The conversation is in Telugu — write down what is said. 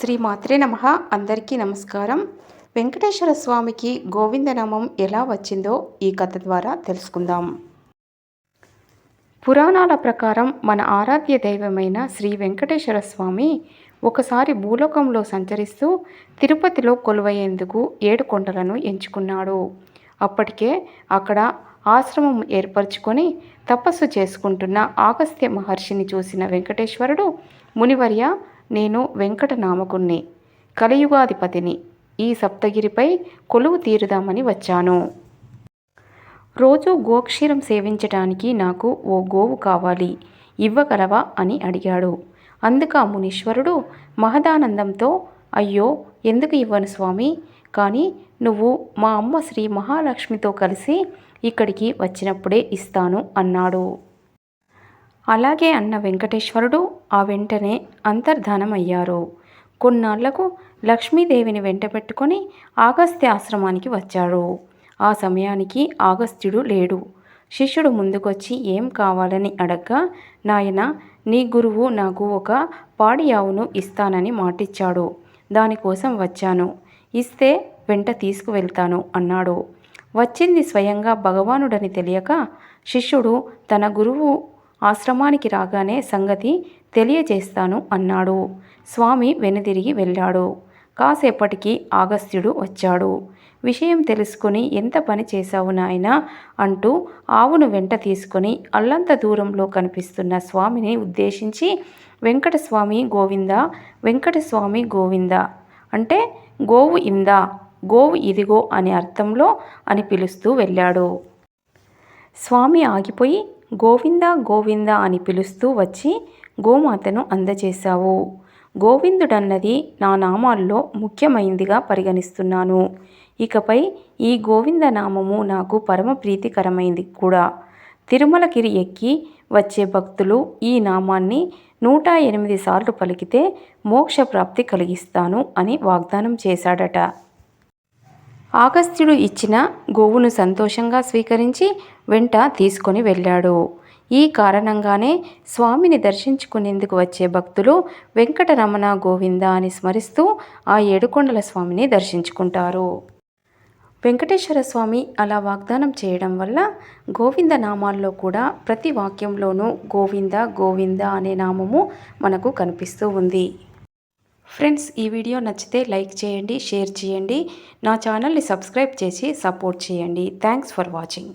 శ్రీ మాత్రే నమ. అందరికీ నమస్కారం. వెంకటేశ్వర స్వామికి గోవిందనామం ఎలా వచ్చిందో ఈ కథ ద్వారా తెలుసుకుందాం. పురాణాల ప్రకారం మన ఆరాధ్య దైవమైన శ్రీ వెంకటేశ్వర స్వామి ఒకసారి భూలోకంలో సంచరిస్తూ తిరుపతిలో కొలువయ్యేందుకు ఏడు కొండలను ఎంచుకున్నాడు. అప్పటికే అక్కడ ఆశ్రమం ఏర్పరచుకొని తపస్సు చేసుకుంటున్న ఆగస్త్య మహర్షిని చూసిన వెంకటేశ్వరుడు మునివర్య నేను వెంకటనామకుణ్ణి కలియుగాధిపతిని. ఈ సప్తగిరిపై కొలువు తీరుదామని వచ్చాను. రోజు గోక్షీరం సేవించటానికి నాకు ఓ గోవు కావాలి ఇవ్వగలవా అని అడిగాడు. అందుకు ఆ మునీశ్వరుడు మహదానందంతో అయ్యో ఎందుకు ఇవ్వను స్వామి? కానీ నువ్వు మా అమ్మ శ్రీ మహాలక్ష్మితో కలిసి ఇక్కడికి వచ్చినప్పుడే ఇస్తాను అన్నాడు. అలాగే అన్న వెంకటేశ్వరుడు ఆ వెంటనే అంతర్ధానమయ్యారు. కొన్నాళ్ళకు లక్ష్మీదేవిని వెంట పెట్టుకొని ఆగస్త్య ఆశ్రమానికి వచ్చాడు ఆ సమయానికి ఆగస్త్యుడు లేడు. శిష్యుడు ముందుకొచ్చి ఏం కావాలని అడగ్గా నాయన నీ గురువు నాకు ఒక పాడి ఆవును ఇస్తానని మాటిచ్చాడు. దానికోసం వచ్చాను. ఇస్తే వెంట తీసుకువెళ్తాను అన్నాడు. వచ్చింది స్వయంగా భగవానుడని తెలియక శిష్యుడు తన గురువు ఆశ్రమానికి రాగానే సంగతి తెలియజేస్తాను అన్నాడు. స్వామి వెనుదిరిగి వెళ్ళాడు. కాసేపటికి ఆగస్త్యుడు వచ్చాడు. విషయం తెలుసుకుని ఎంత పని చేశావు నాయన? అంటూ ఆవును వెంట తీసుకొని అల్లంత దూరంలో కనిపిస్తున్న స్వామిని ఉద్దేశించి వెంకటస్వామి గోవింద? వెంకటస్వామి గోవింద? అంటే గోవు ఇందా? గోవు ఇదిగో అనే అర్థంలో అని పిలుస్తూ వెళ్ళాడు. స్వామి ఆగిపోయి గోవింద గోవింద అని పిలుస్తూ వచ్చి గోమాతను అందజేశావు గోవిందుడన్నది నా నామాల్లో ముఖ్యమైందిగా పరిగణిస్తున్నాను. ఇకపై ఈ గోవింద నామము నాకు పరమ ప్రీతికరమైంది కూడా. తిరుమలగిరి ఎక్కి వచ్చే భక్తులు ఈ నామాన్ని నూట ఎనిమిది సార్లు పలికితే మోక్ష ప్రాప్తి కలిగిస్తాను అని వాగ్దానం చేశాడట. ఆగస్త్యుడు ఇచ్చిన గోవును సంతోషంగా స్వీకరించి వెంట తీసుకొని వెళ్ళాడు. ఈ కారణంగానే స్వామిని దర్శించుకునేందుకు వచ్చే భక్తులు వెంకటరమణ గోవింద అని స్మరిస్తూ ఆ ఏడుకొండల స్వామిని దర్శించుకుంటారు. వెంకటేశ్వర స్వామి అలా వాగ్దానం చేయడం వల్ల గోవింద నామాల్లో కూడా ప్రతి వాక్యంలోనూ గోవింద గోవింద అనే నామము మనకు కనిపిస్తూ ఉంది. ఫ్రెండ్స్ ఈ వీడియో నచ్చితే లైక్ చేయండి షేర్ చేయండి. నా ఛానల్ని సబ్స్క్రైబ్ చేసి సపోర్ట్ చేయండి. Thanks for watching.